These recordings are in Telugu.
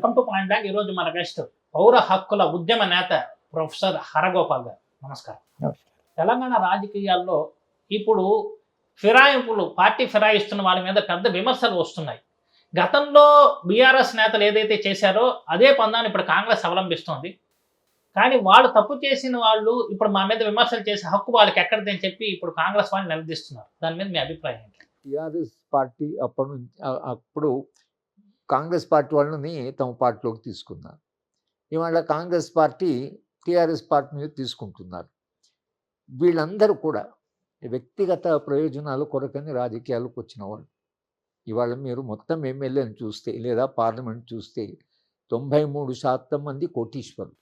వెల్కమ్ టు పాయింట్ బ్యాంక్ ఈరోజు మన గెస్ట్ పౌర హక్కుల ఉద్యమ నేత ప్రొఫెసర్ హరగోపాల్ గారు. నమస్కారం. తెలంగాణ రాజకీయాల్లో ఇప్పుడు ఫిరాయింపులు పార్టీ ఫిరాయిస్తున్న వాళ్ళ మీద పెద్ద విమర్శలు వస్తున్నాయి. గతంలో బీఆర్ఎస్ నేతలు ఏదైతే చేశారో అదే పందాన్ని ఇప్పుడు కాంగ్రెస్ అవలంబిస్తోంది. కానీ వాళ్ళు తప్పు చేసిన వాళ్ళు ఇప్పుడు మా మీద విమర్శలు చేసే హక్కు వాళ్ళకి ఎక్కడిదని చెప్పి ఇప్పుడు కాంగ్రెస్ వాళ్ళు నిలదీస్తున్నారు. దాని మీద మీ అభిప్రాయం ఏంటి? టిఆర్ఎస్ పార్టీ అప్పటి అప్పుడు కాంగ్రెస్ పార్టీ వాళ్ళని తమ పార్టీలోకి తీసుకున్నారు. ఇవాళ కాంగ్రెస్ పార్టీ టీఆర్ఎస్ పార్టీ మీద తీసుకుంటున్నారు. వీళ్ళందరూ కూడా వ్యక్తిగత ప్రయోజనాలు కొరకని రాజకీయాలకు వచ్చిన వాళ్ళు. ఇవాళ మీరు మొత్తం ఎమ్మెల్యేని చూస్తే లేదా పార్లమెంట్ చూస్తే తొంభై మూడు శాతం మంది కోటీశ్వరులు.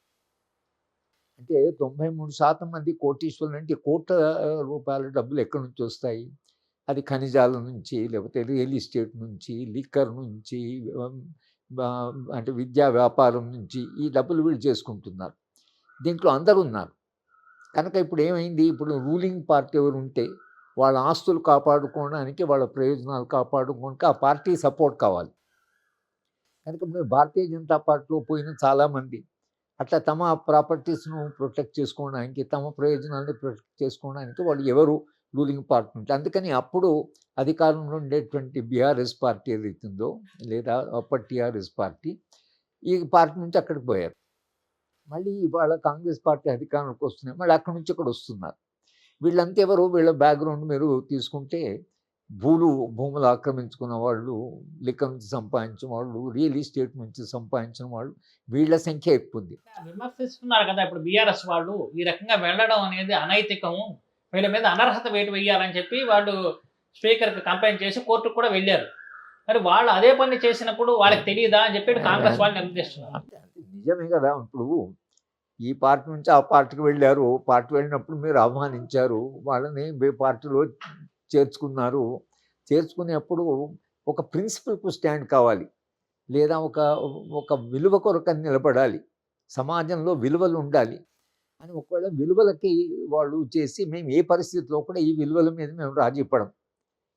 అంటే తొంభై మూడు శాతం మంది కోటీశ్వరులు అంటే కోట్ల రూపాయల డబ్బులు ఎక్కడి నుంచి వస్తాయి? అది ఖనిజాల నుంచి లేకపోతే రియల్ ఎస్టేట్ నుంచి లిక్కర్ నుంచి అంటే విద్యా వ్యాపారం నుంచి ఈ డబ్బులు వీళ్ళు చేసుకుంటున్నారు. దీంట్లో అందరూ ఉన్నారు కనుక ఇప్పుడు ఏమైంది? ఇప్పుడు రూలింగ్ పార్టీ ఎవరు ఉంటే వాళ్ళ ఆస్తులు కాపాడుకోవడానికి వాళ్ళ ప్రయోజనాలు కాపాడుకోవడానికి ఆ పార్టీ సపోర్ట్ కావాలి. కనుక భారతీయ జనతా పార్టీలో పోయిన చాలామంది అట్లా తమ ప్రాపర్టీస్ను ప్రొటెక్ట్ చేసుకోవడానికి తమ ప్రయోజనాలను ప్రొటెక్ట్ చేసుకోవడానికి వాళ్ళు ఎవరు రూలింగ్ పార్టీ ఉంటుంది అందుకని అప్పుడు అధికారంలో ఉండేటువంటి బీఆర్ఎస్ పార్టీ ఏదైతుందో లేదా అప్పటి టీఆర్ఎస్ పార్టీ ఈ పార్టీ నుంచి అక్కడికి పోయారు. మళ్ళీ ఇవాళ కాంగ్రెస్ పార్టీ అధికారంలోకి వస్తున్నాయి. మళ్ళీ అక్కడి నుంచి ఇక్కడ వస్తున్నారు. వీళ్ళంతా ఎవరు వీళ్ళ బ్యాక్గ్రౌండ్ మీరు తీసుకుంటే భూలు భూములు ఆక్రమించుకున్న వాళ్ళు లిక్క నుంచి సంపాదించిన వాళ్ళు రియల్ ఎస్టేట్ నుంచి సంపాదించిన వాళ్ళు వీళ్ళ సంఖ్య ఎక్కువ ఉంది విమర్శిస్తున్నారు కదా ఇప్పుడు బీఆర్ఎస్ వాళ్ళు ఈ రకంగా వెళ్ళడం అనేది అనైతికము. వీళ్ళ మీద అనర్హత వేటు వేయాలని చెప్పి వాళ్ళు స్పీకర్కి కంప్లైంట్ చేసి కోర్టుకు కూడా వెళ్ళారు. మరి వాళ్ళు అదే పని చేసినప్పుడు వాళ్ళకి తెలియదా అని చెప్పి కాంగ్రెస్ వాళ్ళు అది నిజమే కదా. ఇప్పుడు ఈ పార్టీ నుంచి ఆ పార్టీకి వెళ్ళారు. పార్టీ వెళ్ళినప్పుడు మీరు ఆహ్వానించారు వాళ్ళని మీ పార్టీలో చేర్చుకున్నారు. చేర్చుకునేప్పుడు ఒక ప్రిన్సిపల్కు స్టాండ్ కావాలి. లేదా ఒక ఒక విలువ కొరకని నిలబడాలి. సమాజంలో విలువలు ఉండాలి. అని ఒకవేళ విలువలకి వాళ్ళు చేసి మేము ఏ పరిస్థితిలో కూడా ఈ విలువల మీద మేము రాజీ పడం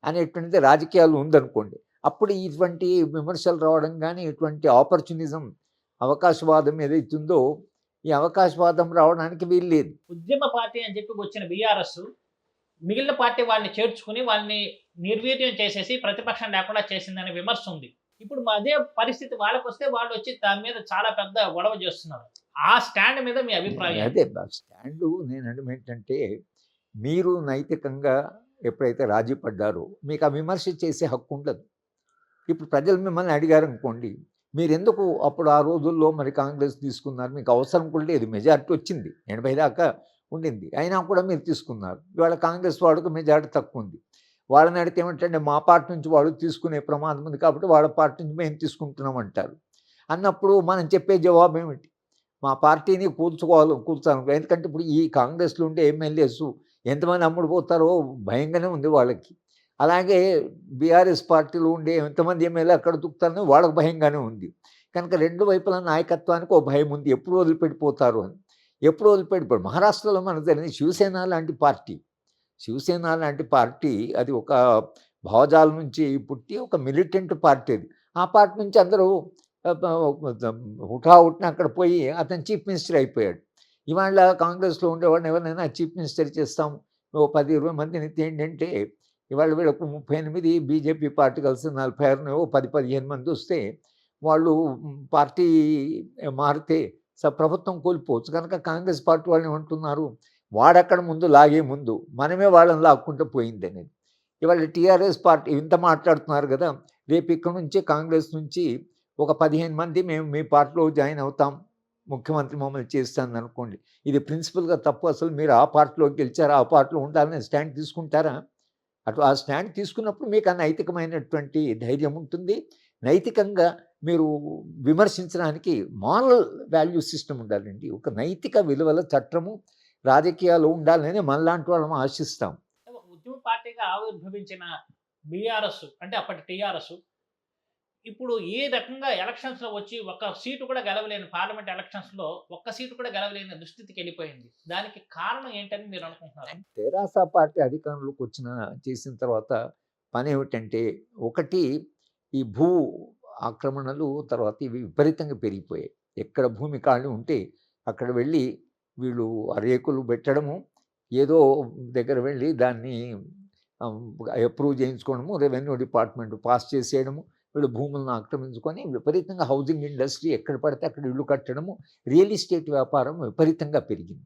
అనేటువంటిది రాజకీయాలు ఉందనుకోండి. అప్పుడు ఇటువంటి విమర్శలు రావడం కానీ ఇటువంటి ఆపర్చునిజం అవకాశవాదం ఏదైతుందో ఈ అవకాశవాదం రావడానికి వీల్లేదు ఉద్యమ పార్టీ అని చెప్పి వచ్చిన బీఆర్ఎస్ మిగిలిన పార్టీ వాళ్ళని చేర్చుకుని వాళ్ళని నిర్వీర్యం చేసేసి ప్రతిపక్షం లేకుండా చేసిందనే విమర్శ ఉంది. ఇప్పుడు మా అదే పరిస్థితి వాళ్ళకి వస్తే వాళ్ళు వచ్చి దాని మీద చాలా పెద్ద గొడవ చేస్తున్నారు. ఆ స్టాండ్ మీద మీ అభిప్రాయం అదే స్టాండ్ నేను ఏంటంటే మీరు నైతికంగా ఎప్పుడైతే రాజీ పడ్డారో మీకు ఆ విమర్శ చేసే హక్కు ఉండదు. ఇప్పుడు ప్రజలు మిమ్మల్ని అడిగారు అనుకోండి మీరు ఎందుకు అప్పుడు ఆ రోజుల్లో మరి కాంగ్రెస్ తీసుకున్నారు? మీకు అవసరం కూడా లేదు మెజారిటీ వచ్చింది. ఎనభై దాకా ఉండింది. అయినా కూడా మీరు తీసుకున్నారు. ఇవాళ కాంగ్రెస్ వాడుకు మెజారిటీ తక్కువ ఉంది. వాళ్ళని అడిగితే ఏమంటే మా పార్టీ నుంచి వాడు తీసుకునే ప్రమాదం ఉంది కాబట్టి వాళ్ళ పార్టీ నుంచి మేము తీసుకుంటున్నాం అంటారు. అన్నప్పుడు మనం చెప్పే జవాబు ఏమిటి? మా పార్టీని కూల్చుకోవాలి కూల్చాలి. ఎందుకంటే ఇప్పుడు ఈ కాంగ్రెస్లో ఉండే ఎమ్మెల్యేస్ ఎంతమంది అమ్ముడు పోతారో భయంగానే ఉంది వాళ్ళకి. అలాగే బీఆర్ఎస్ పార్టీలో ఉండే ఎంతమంది ఎమ్మెల్యే అక్కడ దుక్కుతారో వాళ్ళకి భయంగానే ఉంది. కనుక రెండు వైపుల నాయకత్వానికి ఒక భయం ఉంది. ఎప్పుడు వదిలిపెట్టిపోతారు అని. ఎప్పుడు వదిలిపెట్టిపోయి మహారాష్ట్రలో మనకు జరిగింది శివసేన లాంటి పార్టీ శివసేన లాంటి పార్టీ అది ఒక భావజాల నుంచి పుట్టి ఒక మిలిటెంట్ పార్టీ అది. ఆ పార్టీ నుంచి అందరూ హుటా అక్కడ పోయి అతను చీఫ్ మినిస్టర్ అయిపోయాడు. ఇవాళ కాంగ్రెస్లో ఉండేవాడిని ఎవరినైనా చీఫ్ మినిస్టర్ చేస్తాం. ఓ పది ఇరవై మందిని ఏంటంటే ఇవాళ వీళ్ళకు ముప్పై ఎనిమిది బీజేపీ పార్టీ కలిసి నలభై ఆరునో పది పదిహేను మంది వస్తే వాళ్ళు పార్టీ మారితే స ప్రభుత్వం కోల్పోవచ్చు. కనుక కాంగ్రెస్ పార్టీ వాళ్ళు ఏమంటున్నారు? వాడక్కడ ముందు లాగే ముందు మనమే వాళ్ళని లాక్కుంటూ పోయింది అనేది. ఇవాళ టీఆర్ఎస్ పార్టీ ఇంత మాట్లాడుతున్నారు కదా రేపు ఇక్కడ నుంచి కాంగ్రెస్ నుంచి ఒక పదిహేను మంది మేము మీ పార్టీలో జాయిన్ అవుతాం ముఖ్యమంత్రి మమ్మల్ని చేస్తాను అనుకోండి. ఇది ప్రిన్సిపల్గా తప్పు అసలు. మీరు ఆ పార్టీలోకి గెలిచారా ఆ పార్టీలో ఉండాలని స్టాండ్ తీసుకుంటారా? అటు ఆ స్టాండ్ తీసుకున్నప్పుడు మీకు ఆ నైతికమైనటువంటి ధైర్యం ఉంటుంది. నైతికంగా మీరు విమర్శించడానికి మారల్ వాల్యూ సిస్టమ్ ఉండాలండి. ఒక నైతిక విలువల చట్టము రాజకీయాలు ఉండాలని మనలాంటి వాళ్ళం ఆశిస్తాం. ఉద్యమ పార్టీగా ఆవిర్భవించిన బీఆర్ఎస్ అంటే అప్పటి టీఆర్ఎస్ ఇప్పుడు ఏ రకంగా ఎలక్షన్స్లో వచ్చి ఒక్క సీటు కూడా గెలవలేని పార్లమెంట్ ఎలక్షన్స్లో ఒక్క సీటు కూడా గెలవలేని దుస్థితికి వెళ్ళిపోయింది. దానికి కారణం ఏంటని మీరు అనుకుంటున్నారు? తెరాస పార్టీ అధికారంలోకి వచ్చిన చేసిన తర్వాత పని ఏమిటంటే ఒకటి ఈ భూ ఆక్రమణలు తర్వాత ఇవి విపరీతంగా పెరిగిపోయాయి. ఎక్కడ భూమి ఖాళీ ఉంటే అక్కడ వెళ్ళి వీళ్ళు ఆ రేకులు పెట్టడము ఏదో దగ్గర వెళ్ళి దాన్ని అప్రూవ్ చేయించుకోవడము రెవెన్యూ డిపార్ట్మెంట్ పాస్ చేసేయడము వీళ్ళు భూములను ఆక్రమించుకొని విపరీతంగా హౌసింగ్ ఇండస్ట్రీ ఎక్కడ పడితే అక్కడ ఇళ్ళు కట్టడము రియల్ ఎస్టేట్ వ్యాపారం విపరీతంగా పెరిగింది.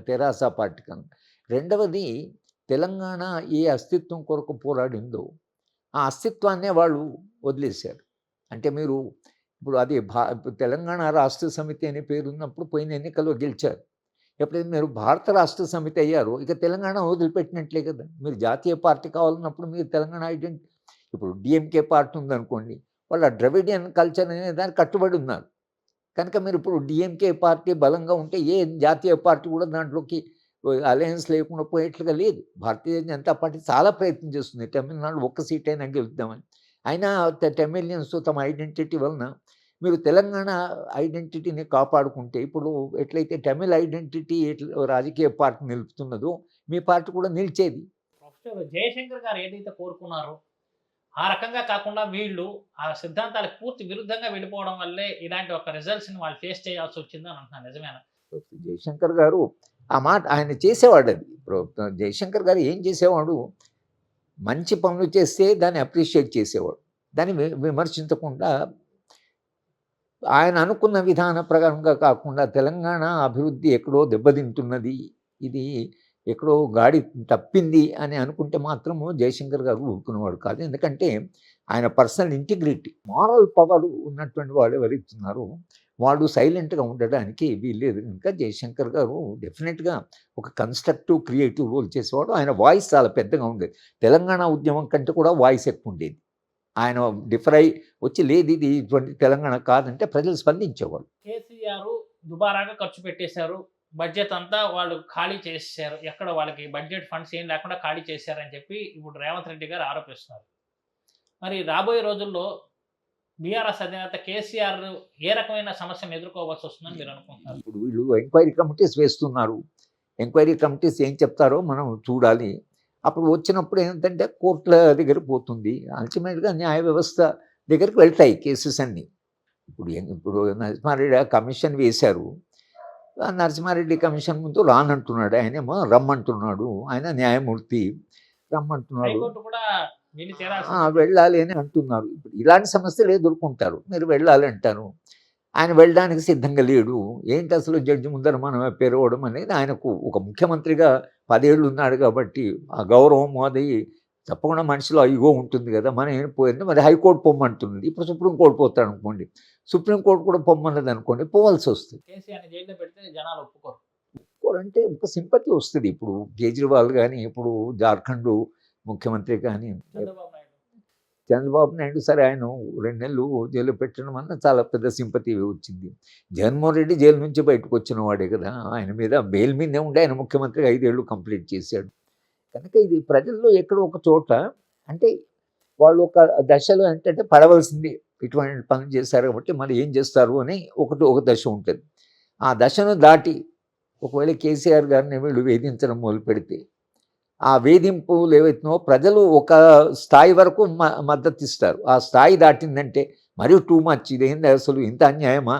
తెరాస పార్టీ రెండవది తెలంగాణ ఏ అస్తిత్వం కొరకు పోరాడిందో ఆ అస్తిత్వాన్నే వాళ్ళు వదిలేశారు. అంటే మీరు ఇప్పుడు అది భా ఇప్పుడు తెలంగాణ రాష్ట్ర సమితి అనే పేరు ఉన్నప్పుడు పోయిన ఎన్నికల్లో గెలిచారు. ఎప్పుడైతే మీరు భారత రాష్ట్ర సమితి అయ్యారు ఇక తెలంగాణ వదిలిపెట్టినట్లే కదా! మీరు జాతీయ పార్టీ కావాలన్నప్పుడు మీరు తెలంగాణ ఐడెంటి ఇప్పుడు డిఎంకే పార్టీ ఉందనుకోండి వాళ్ళ ద్రవిడియన్ కల్చర్ అనే దానికి కట్టుబడి ఉన్నారు. కనుక మీరు ఇప్పుడు డిఎంకే పార్టీ బలంగా ఉంటే ఏ జాతీయ పార్టీ కూడా దాంట్లోకి అలయన్స్ లేకుండా పోయేట్లుగా లేదు. భారతీయ జనతా పార్టీ చాలా ప్రయత్నం చేస్తుంది. తమిళనాడు ఒక్క సీట్ అయినా గెలుద్దామని. అయినా టెమిలియన్స్ తమ ఐడెంటిటీ వలన మీరు తెలంగాణ ఐడెంటిటీని కాపాడుకుంటే ఇప్పుడు ఎట్లయితే తమిళ ఐడెంటిటీ ఎట్ల రాజకీయ పార్టీ నిలుపుతున్నదో మీ పార్టీ కూడా నిలిచేది. ప్రొఫెసర్ జయశంకర్ గారు ఏదైతే కోరుకున్నారో ఆ రకంగా కాకుండా వీళ్ళు ఆ సిద్ధాంతాలకు పూర్తి విరుద్ధంగా వెళ్ళిపోవడం వల్లే ఇలాంటి ఒక రిజల్ట్స్ని వాళ్ళు ఫేస్ చేయాల్సి వచ్చిందని అంటున్నాను. నిజమేనా? జయశంకర్ గారు ఆ మాట ఆయన చేసేవాడు అది. జయశంకర్ గారు ఏం చేసేవాడు మంచి పనులు చేస్తే దాన్ని అప్రిషియేట్ చేసేవాడు. దాన్ని విమర్శించకుండా ఆయన అనుకున్న విధాన ప్రకారంగా కాకుండా తెలంగాణ అభివృద్ధి ఎక్కడో దెబ్బతింటున్నది ఇది ఎక్కడో గాడి తప్పింది అని అనుకుంటే మాత్రము జయశంకర్ గారు ఊరుకునేవాడు కాదు. ఎందుకంటే ఆయన పర్సనల్ ఇంటిగ్రిటీ మారల్ పవర్ ఉన్నటువంటి వాళ్ళు ఎవరైతున్నారో వాడు సైలెంట్గా ఉండడానికి వీల్లేదు. ఇంకా జయశంకర్ గారు డెఫినెట్గా ఒక కన్స్ట్రక్టివ్ క్రియేటివ్ రోల్ చేసేవాడు. ఆయన వాయిస్ చాలా పెద్దగా ఉండేది. తెలంగాణ ఉద్యమం కంటే కూడా వాయిస్ ఎక్కువ ఉండేది. ఆయన డిఫర్ అయి వచ్చి లేదు ఇది ఇటువంటి తెలంగాణ కాదంటే ప్రజలు స్పందించేవాళ్ళు. కేసీఆర్ దుబారాగా ఖర్చు పెట్టేశారు. బడ్జెట్ అంతా వాళ్ళు ఖాళీ చేశారు ఎక్కడ వాళ్ళకి బడ్జెట్ ఫండ్స్ ఏం లేకుండా ఖాళీ చేశారని చెప్పి ఇప్పుడు రేవంత్ రెడ్డి గారు ఆరోపిస్తున్నారు. మరి రాబోయే రోజుల్లో బీఆర్ఎస్ అధినేత కేసీఆర్ ఏ రకమైన సమస్యను ఎదుర్కోవాల్సి వస్తుందని మీరు అనుకుంటున్నారు? ఇప్పుడు వీళ్ళు ఎంక్వైరీ కమిటీస్ వేస్తున్నారు. ఎంక్వైరీ కమిటీస్ ఏం చెప్తారో మనం చూడాలి. అప్పుడు వచ్చినప్పుడు ఏంటంటే కోర్టుల దగ్గర పోతుంది. అల్టిమేట్గా న్యాయ వ్యవస్థ దగ్గరికి వెళ్తాయి కేసెస్ అన్నీ. ఇప్పుడు ఇప్పుడు నరసింహారెడ్డి కమిషన్ వేశారు. నరసింహారెడ్డి కమిషన్ ముందు రానంటున్నాడు. ఆయనేమో రమ్మంటున్నాడు. ఆయన న్యాయమూర్తి రమ్మంటున్నాడు. కూడా వెళ్ళాలి అని అంటున్నారు. ఇప్పుడు ఇలాంటి సమస్యలు ఎదుర్కొంటారు. మీరు వెళ్ళాలి అంటారు. ఆయన వెళ్ళడానికి సిద్ధంగా లేడు. ఏంటి అసలు జడ్జి ముందర మనం పెరగడం అనేది ఆయనకు ఒక ముఖ్యమంత్రిగా పదేళ్ళు ఉన్నాడు కాబట్టి ఆ గౌరవం అది తప్పకుండా మనిషిలో ఇగో ఉంటుంది కదా. మనం ఏం పోయింది మరి హైకోర్టు పొమ్మంటుంది. ఇప్పుడు సుప్రీంకోర్టు పోతాడు అనుకోండి. సుప్రీంకోర్టు కూడా పొమ్మన్నది అనుకోండి పోవాల్సి వస్తుంది. జనాలు ఒప్పుకోరు. అంటే ఒక సింపతి వస్తుంది. ఇప్పుడు కేజ్రీవాల్ కానీ ఇప్పుడు జార్ఖండ్ ముఖ్యమంత్రి కానీ చంద్రబాబు నాయుడు. చంద్రబాబు నాయుడు సరే ఆయన రెండు నెలలు జైలు పెట్టడం వల్ల చాలా పెద్ద సింపతి వచ్చింది. జగన్మోహన్ రెడ్డి జైలు నుంచి బయటకు వచ్చిన వాడే కదా ఆయన మీద బెయిల్ మీదే ఉండి ఆయన ముఖ్యమంత్రిగా ఐదేళ్ళు కంప్లీట్ చేశాడు. కనుక ఇది ప్రజల్లో ఎక్కడో ఒక చోట అంటే వాళ్ళు ఒక దశలో ఏంటంటే పడవలసింది ఇటువంటి పనులు చేశారు కాబట్టి మరి ఏం చేస్తారు అని ఒకటి ఒక దశ ఉంటుంది. ఆ దశను దాటి ఒకవేళ కేసీఆర్ గారిని వీళ్ళు వేధించడం మొదలు పెడితే ఆ వేధింపులు ఏవైతున్నావో ప్రజలు ఒక స్థాయి వరకు మ మద్దతు ఇస్తారు ఆ స్థాయి దాటిందంటే మరియు టూ మచ్. ఇదేంది అసలు ఇంత అన్యాయమా?